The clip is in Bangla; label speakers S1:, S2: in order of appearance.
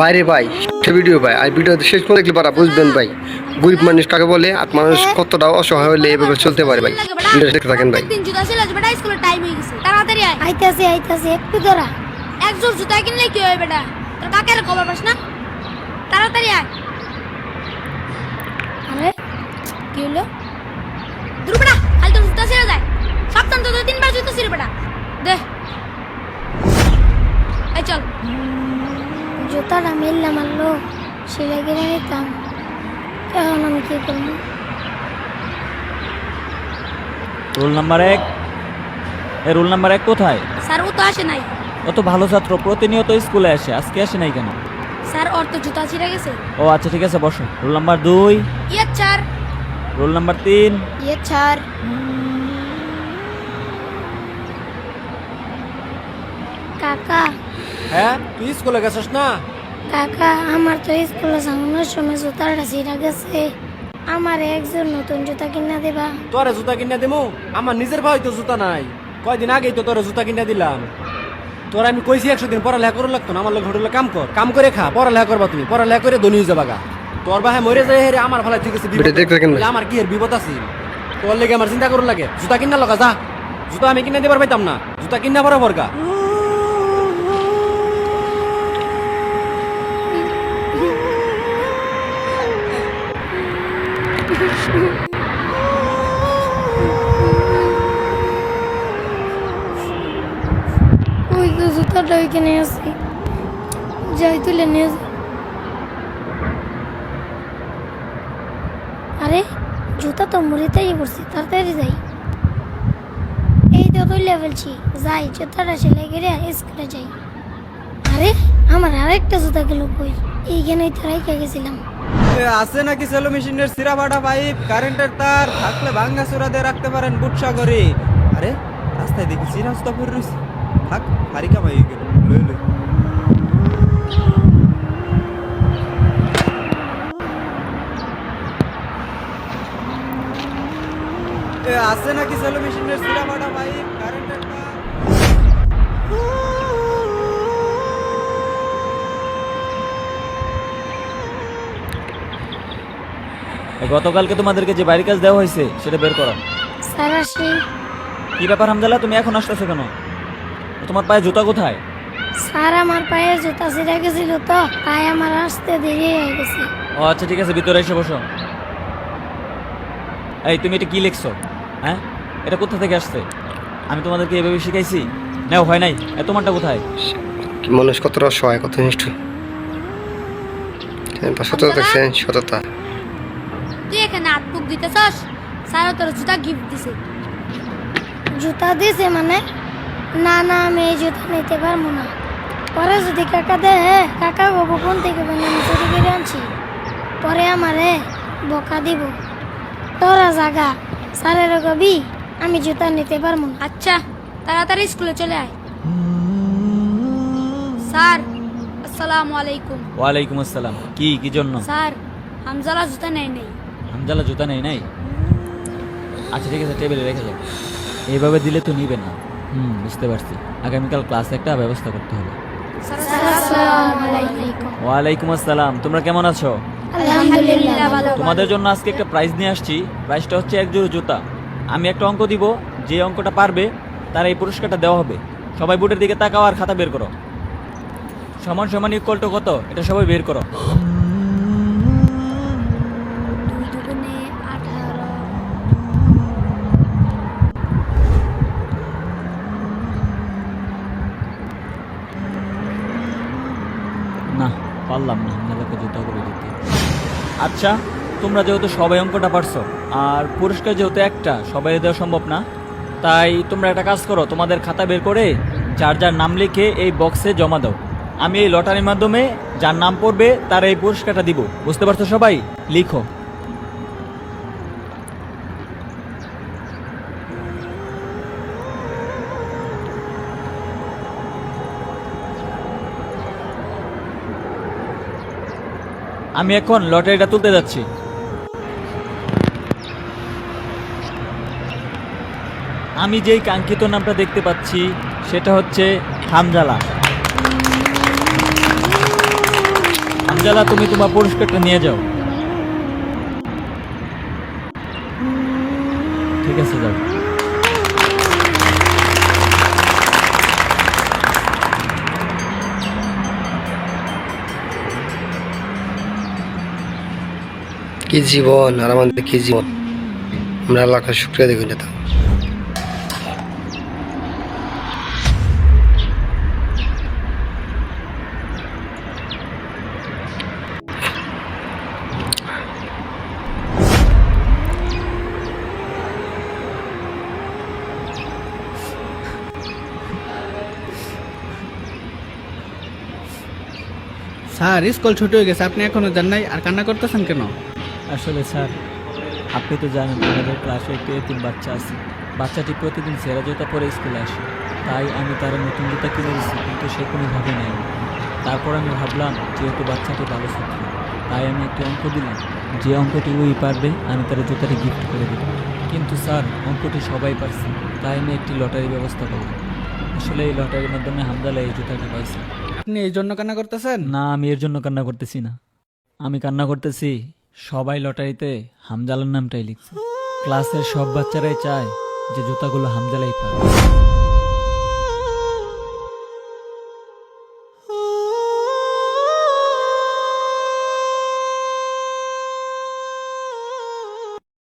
S1: বাইরে ভাই সে ভিডিও ভাই। আর ভিডিও শেষ করে দেখলে পারা বুঝবেন ভাই। গরিব মানুষ কাকে বলে আর মানুষ কতটা অসহায় হলে এভাবে চলতে পারে ভাই। ভিডিও দেখতে থাকেন ভাই।
S2: একদিন জুতা ছিল বেটা স্কুলের টাইম হয়ে গেছে। তাড়াতাড়ি আয়।
S3: আইতাছে আইতাছে একটু ধরা
S2: এক জোড় জুতা কিনলে কি হয় বেটা? তোর কাকের খবর পাস না? তাড়াতাড়ি আয়।
S3: আরে
S2: কি হলো? দূর বেটা খালি তোর জুতা ছেড়ে যায়। সপ্তাহ তো দুই তিনবার জুতা ছিঁড়ে বেটা দে এই চল
S3: জুতাটা মিললাম মারলো সেলাই কিনে নিতাম এখন আমি কি করব?
S4: রোল নাম্বার এক? এ রোল নাম্বার এক কোথায়?
S2: স্যার ও তো আসে নাই।
S4: ও তো ভালো ছাত্র প্রতিনিয়ত স্কুলে আসে আজকে আসে নাই কেন?
S2: স্যার ওর তো জুতা ছিঁড়ে গেছে।
S4: ও আচ্ছা ঠিক আছে বসো। রোল নাম্বার দুই?
S2: ইয়ে স্যার।
S4: রোল নাম্বার তিন?
S2: ইয়ে স্যার।
S3: কাকা।
S5: হ্যাঁ তুই স্কুলে গেছিস না?
S3: কাকা আমার তো স্কুলে যাওয়ানোর সময় জুতাটা ছিঁড়া গেছে। আমার একজন নতুন জুতা কিনা দেবা।
S5: তোরে জুতা কিনে দিমু? আমার নিজের ভাই তো জুতা নাই। কয়দিন আগেই তো তোরে জুতা কিনে দিলাম। তোর আমি কইছি একশো দিন পড়ালেখা করে লাগতো না আমার লোক হোটেলে কাম কর। কাম করে খা পড়ালেখা করবা তুমি। পড়ালেখা করে ধনী হয়ে যাবা গা। তোর বাহে মরে যায় হেরে আমার ভালো ঠিক আছে আমার কি বিপদ আছে? তোর লেগে আমার চিন্তা করুন লাগে। জুতা কিনা লগা যা। জুতা আমি কিনে দিবার পাইতাম না। জুতা কিনা পরে বরকা
S3: ওই তো জুতাটা ওইখানে আছে। যাই তুলে নিয়ে। আরে, জুতা তো মুড়িতেই পড়ছে তাড়াতাড়ি যাই। এই তো তুলে ফেলছি, যাই, জুতাটা সেলাই করে স্কুলে যাই। আরে, আমার আরেকটা জুতা গেল কই? এইখানেই তো রেখে গেছিলাম।
S6: আছে নাকি সেলো মেশিনের সিরা ফাটা পাইপ? কারেন্টের তার থাকলে ভাঙ্গা চূড়া দিয়ে রাখতে পারেন বুটসা করে আরে, রাস্তায় দেখি সিরা সুতা পরে রয়েছে। থাক হারি কামাই গেল। আছে নাকি সেলো মেশিনের সিরা
S4: গতকালকে তোমাদেরকে যে বাড়ির কাজ দেওয়া হয়েছে সেটা বের করো।
S3: স্যার আসি।
S4: কি ব্যাপার হামদালা তুমি এখন আসতেছো কেন? তোমার পায়ে জুতা কোথায়?
S3: স্যার আমার পায়ে জুতা ছিঁড়ে গেছিল তো তাই আমার আসতে দেরি হয়ে গেছে।
S4: ও আচ্ছা ঠিক আছে ভিতরে এসে বসো। এই তুমি এটা কি লিখছো? হ্যাঁ? এটা কোথা থেকে আসছে? আমি তোমাদেরকে এভাবে শিখাইছি? নাও হয় নাই। এ তোমারটা কোথায়?
S1: কি মানুষ কতটা অসহায় কত নিষ্ঠ সততা দেখছেন সততা।
S2: এখানে হাত মুখ দিতেছস? স্যার তোর জুতা গিফট দিছে।
S3: জুতা দিছে মানে? না না আমি এই জুতা নিতে পারব না। পরে যদি কাকা দে কাকা বাবু কোন থেকে বলে আমি চুরি করে আনছি। পরে আমারে বকা দিব। তোরা জাগা স্যারের কবি আমি জুতা নিতে পারব না।
S2: আচ্ছা তাড়াতাড়ি স্কুলে চলে আয়। স্যার আসসালামু আলাইকুম।
S4: ওয়ালাইকুম আসসালাম। কি কি জন্য?
S2: স্যার হামজালা জুতা নেই নেই।
S4: হামজালা জুতা নেই নাই? আচ্ছা ঠিক আছে টেবিলে রেখে যাও। এইভাবে দিলে তো নিবে না। হুম বুঝতে পারছি। আগামীকাল ক্লাসে একটা ব্যবস্থা করতে হবে। ওয়ালাইকুম আসসালাম। তোমরা কেমন আছো? তোমাদের জন্য আজকে একটা প্রাইজ নিয়ে আসছি। প্রাইজটা হচ্ছে এক জোড়া জুতা। আমি একটা অঙ্ক দিব। যে অঙ্কটা পারবে তার এই পুরস্কারটা দেওয়া হবে। সবাই বোর্ডের দিকে তাকাও আর খাতা বের করো। সমান সমান ইকুয়াল টু কত? এটা সবাই বের করো
S2: দুই দুগুণে আঠারো
S4: না পারলাম না করে দিতে। আচ্ছা তোমরা যেহেতু সবাই অঙ্কটা পারছ, আর পুরস্কার যেহেতু একটা, সবাই দেওয়া সম্ভব না। তাই তোমরা একটা কাজ করো, তোমাদের খাতা বের করে যার যার নাম লিখে এই বক্সে জমা দাও। আমি এই লটারির মাধ্যমে যার নাম পড়বে, তার এই পুরস্কারটা দিব। বুঝতে পারছ সবাই? লিখো। আমি এখন লটারিটা তুলতে যাচ্ছি। আমি যেই কাঙ্ক্ষিত নামটা দেখতে পাচ্ছি, সেটা হচ্ছে হামজালা। হামজালা, তুমি তোমার পুরস্কারটা নিয়ে যাও। ঠিক আছে, যাও।
S1: কি জীবন আর আমাদের কি জীবন? আমরা আল্লাহকে শুক্রিয়া দেখুন যেতাম
S7: স্যার, স্কুল ছুটি হয়ে গেছে, আপনি এখনও যান নাই, আর কান্না করতেছেন কেন?
S4: আসলে স্যার আপনি তো জানেন আমাদের ক্লাসে একটি এতিম বাচ্চা আছে। বাচ্চাটি প্রতিদিন সেরা জুতা পরে স্কুলে আসে। তাই আমি তার নতুন জুতা কিনে দিচ্ছি কিন্তু সে কোনোভাবে নেয় তারপর আমি ভাবলাম যেহেতু বাচ্চাটি ভালো ছাত্র তাই আমি একটি অঙ্ক দিলাম। যে অঙ্কটি ওই পারবে আমি তার জুতাটি গিফট করে দেব। কিন্তু স্যার অঙ্কটি সবাই পারছে তাই আমি একটি লটারি ব্যবস্থা করলাম। আসলে এই লটারির মাধ্যমে হামদালা এই জুতাটি পাইছে।
S7: আপনি এই জন্য কান্না করতেছেন?
S4: না আমি এর জন্য কান্না করতেছি না। আমি কান্না করতেছি সবাই লটারিতে হামজালার নামটাই লিখছে। ক্লাসের সব বাচ্চারাই চায় যে জুতাগুলো হামজালাই পায়